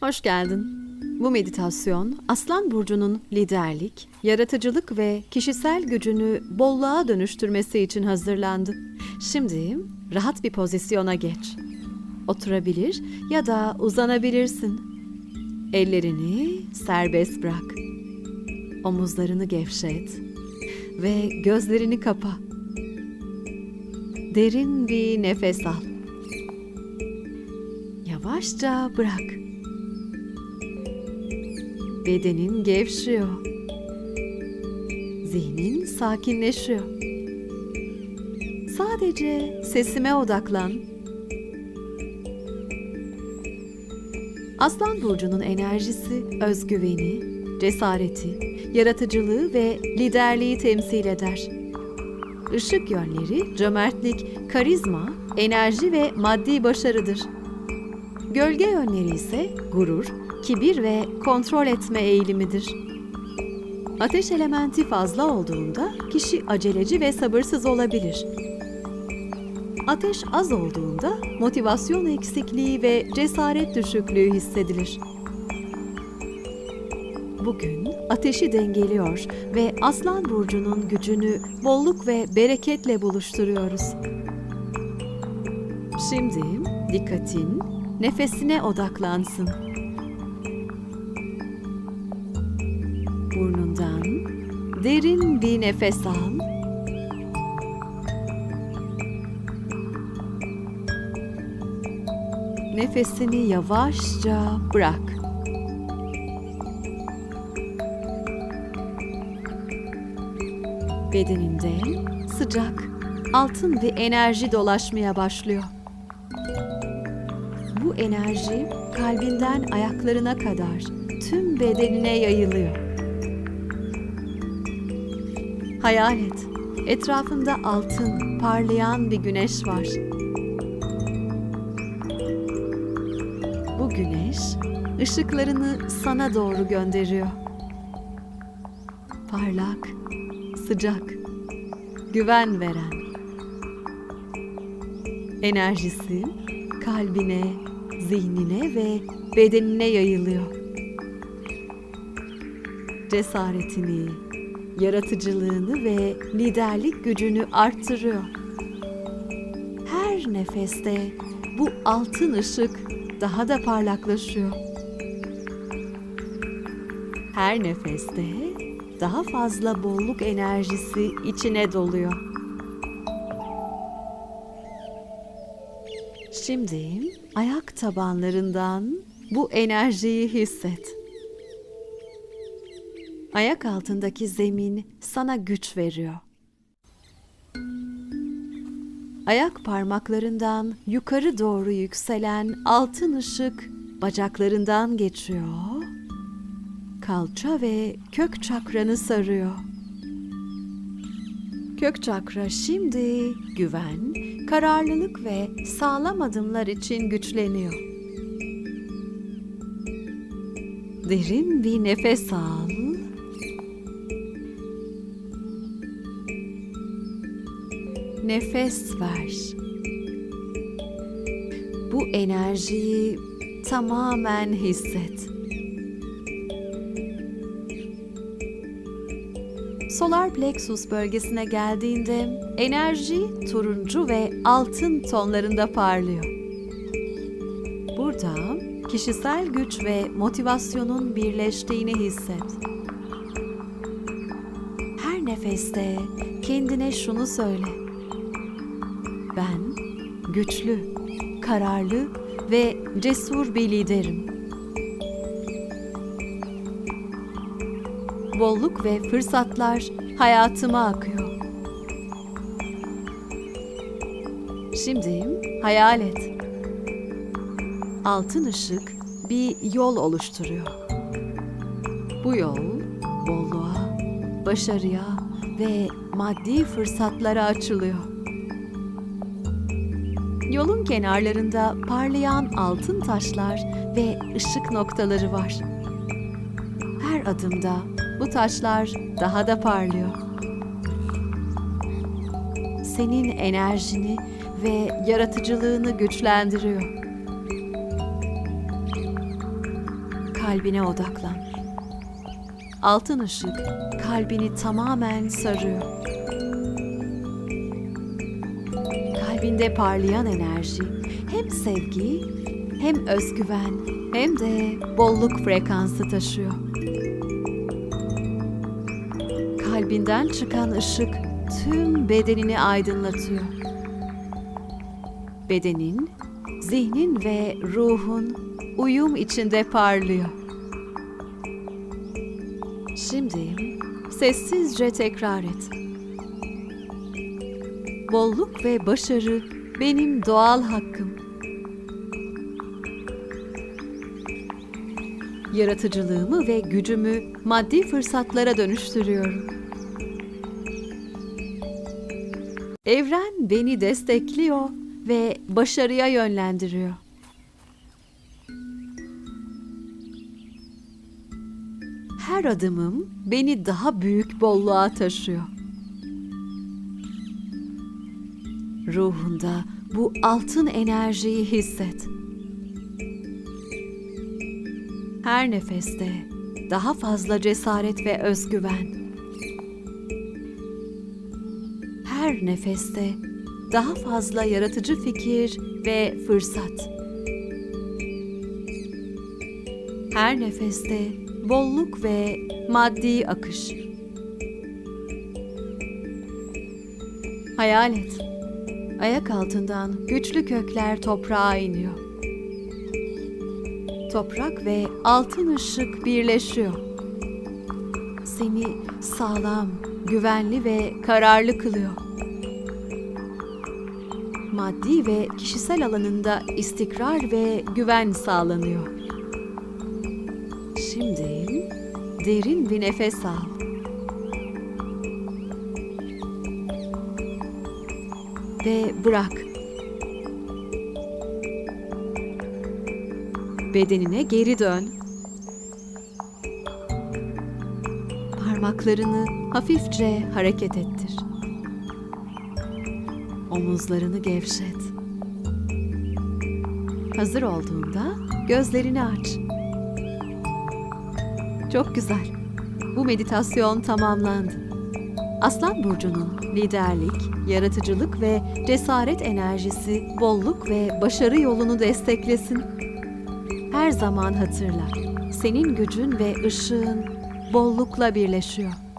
Hoş geldin. Bu meditasyon Aslan burcunun liderlik, yaratıcılık ve kişisel gücünü bolluğa dönüştürmesi için hazırlandı. Şimdi rahat bir pozisyona geç. Oturabilir ya da uzanabilirsin. Ellerini serbest bırak. Omuzlarını gevşet ve gözlerini kapa. Derin bir nefes al. Yavaşça bırak. Bedenin gevşiyor. Zihnin sakinleşiyor. Sadece sesime odaklan. Aslan burcunun enerjisi özgüveni, cesareti, yaratıcılığı ve liderliği temsil eder. Işık yönleri cömertlik, karizma, enerji ve maddi başarıdır. Gölge yönleri ise gurur, kibir ve kontrol etme eğilimidir. Ateş elementi fazla olduğunda kişi aceleci ve sabırsız olabilir. Ateş az olduğunda motivasyon eksikliği ve cesaret düşüklüğü hissedilir. Bugün ateşi dengeliyor ve Aslan burcunun gücünü bolluk ve bereketle buluşturuyoruz. Şimdi dikkatin nefesine odaklansın. Burnundan derin bir nefes al. Nefesini yavaşça bırak. Bedeninde sıcak, altın bir enerji dolaşmaya başlıyor. Bu enerji kalbinden ayaklarına kadar tüm bedenine yayılıyor. Hayal et, etrafında altın, parlayan bir güneş var. Bu güneş ışıklarını sana doğru gönderiyor. Parlak, sıcak, güven veren. Enerjisi kalbine, zihnine ve bedenine yayılıyor. Cesaretini, yaratıcılığını ve liderlik gücünü arttırıyor. Her nefeste bu altın ışık daha da parlaklaşıyor. Her nefeste daha fazla bolluk enerjisi içine doluyor. Şimdi ayak tabanlarından bu enerjiyi hisset. Ayak altındaki zemin sana güç veriyor. Ayak parmaklarından yukarı doğru yükselen altın ışık bacaklarından geçiyor. Kalça ve kök çakranı sarıyor. Kök çakra şimdi güven, kararlılık ve sağlam adımlar için güçleniyor. Derin bir nefes al. Nefes ver. Bu enerjiyi tamamen hisset. Solar plexus bölgesine geldiğinde enerji turuncu ve altın tonlarında parlıyor. Burada kişisel güç ve motivasyonun birleştiğini hisset. Her nefeste kendine şunu söyle. Ben güçlü, kararlı ve cesur bir liderim. bolluk ve fırsatlar hayatıma akıyor. Şimdi hayal et. Altın ışık bir yol oluşturuyor. Bu yol bolluğa, başarıya ve maddi fırsatlara açılıyor. Yolun kenarlarında parlayan altın taşlar ve ışık noktaları var. Her adımda bu taşlar daha da parlıyor. Senin enerjini ve yaratıcılığını güçlendiriyor. kalbine odaklan. Altın ışık kalbini tamamen sarıyor. Kalbinde parlayan enerji hem sevgi, hem özgüven, hem de bolluk frekansı taşıyor. Kalbinden çıkan ışık tüm bedenini aydınlatıyor. Bedenin, zihnin ve ruhun uyum içinde parlıyor. Şimdi sessizce tekrar et. Bolluk ve başarı benim doğal hakkım. Yaratıcılığımı ve gücümü maddi fırsatlara dönüştürüyorum. Evren beni destekliyor ve başarıya yönlendiriyor. Her adımım beni daha büyük bolluğa taşıyor. Ruhunda bu altın enerjiyi hisset. Her nefeste daha fazla cesaret ve özgüven. Her nefeste daha fazla yaratıcı fikir ve fırsat. Her nefeste bolluk ve maddi akış. Hayal et. Ayak altından güçlü kökler toprağa iniyor. Toprak ve altın ışık birleşiyor. Seni sağlam, güvenli ve kararlı kılıyor. Maddi ve kişisel alanında istikrar ve güven sağlanıyor. Şimdi derin bir nefes al. Ve bırak. Bedenine geri dön. Parmaklarını hafifçe hareket ettir. Omuzlarını gevşet. Hazır olduğunda gözlerini aç. Çok güzel. Bu meditasyon tamamlandı. Aslan burcunun liderlik, yaratıcılık ve cesaret enerjisi bolluk ve başarı yolunu desteklesin. Her zaman hatırla. Senin gücün ve ışığın bollukla birleşiyor.